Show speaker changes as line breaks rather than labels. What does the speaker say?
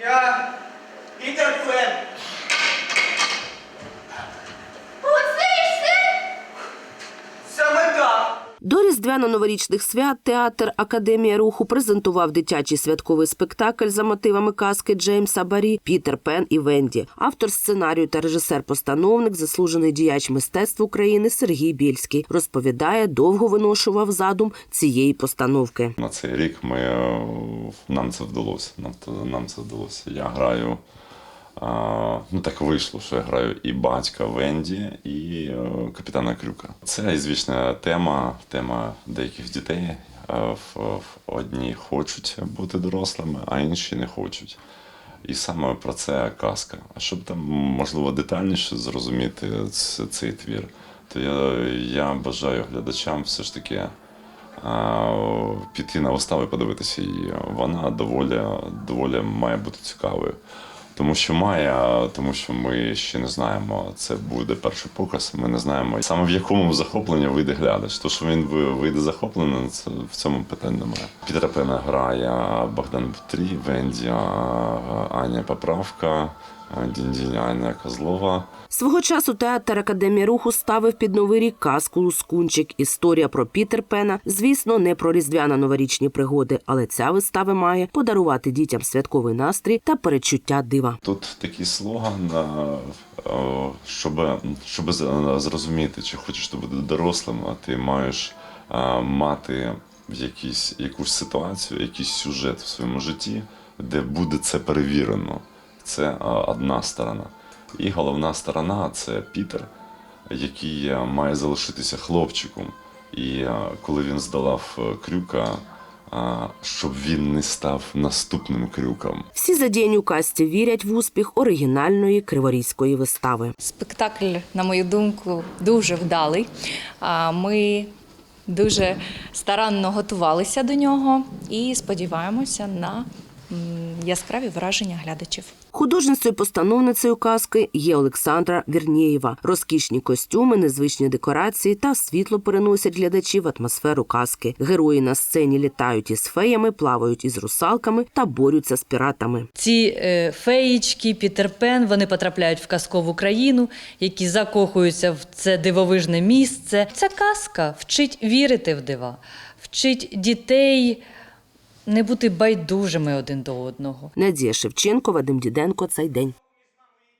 Я Пітер Фен.
Оце і все?
Саме так.
До різдвяно-новорічних свят театр Академія руху презентував дитячий святковий спектакль за мотивами казки Джеймса Барі Пітер Пен і Венді. Автор сценарію та режисер-постановник, заслужений діяч мистецтв України Сергій Більський, розповідає, довго виношував задум цієї постановки.
На цей рік ми, е, нам це вдалося. Нам, нам це вдалося. Я граю. Ну так вийшло, що я граю і батька Венді, і е, капітана Крюка. Це звічна тема, тема деяких дітей. Е, в- Одні хочуть бути дорослими, а інші не хочуть. І саме про це казка. А щоб там можливо детальніше зрозуміти цей твір, то я, я бажаю глядачам все ж таки а, піти на виставу і подивитися її. Вона доволі, доволі має бути цікавою. Тому що має, тому що ми ще не знаємо, це буде перший показ. Ми не знаємо саме в якому захопленні вийде глядач. То, що він вийде захоплений, це в цьому питань немає. Пітера грає Богдан Бутрій, Венді, Аня Поправка, Діндінь Аня Козлова.
Свого часу театр Академія руху ставив під новий рік казку Лускунчик. Історія про Пітер Пена, звісно, не про різдвяно-новорічні пригоди, але ця вистава має подарувати дітям святковий настрій та передчуття дива.
Тут такий слоган, е, е, щоб, щоб з- зрозуміти, чи хочеш ти бути дорослим, а ти маєш е, мати якісь, якусь ситуацію, якийсь сюжет в своєму житті, де буде це перевірено. Це е, одна сторона. І головна сторона це Пітер, який е, має залишитися хлопчиком. І е, коли він здолав крюка, щоб він не став наступним крюком.
Всі задіяні у касті вірять в успіх оригінальної криворізької вистави.
Спектакль, на мою думку, дуже вдалий. А, Ми дуже старанно готувалися до нього і сподіваємося на яскраві враження глядачів.
Художницею постановницею казки є Олександра Вірнієва. Розкішні костюми, незвичні декорації та світло переносять глядачів в атмосферу казки. Герої на сцені літають із феями, плавають із русалками та борються з піратами.
Ці е, феїчки, Пітер вони потрапляють в казкову країну, які закохуються в це дивовижне місце. Ця казка вчить вірити в дива, вчить дітей не бути байдужими один до одного.
Надія Шевченко, Вадим Діденко. Цей день.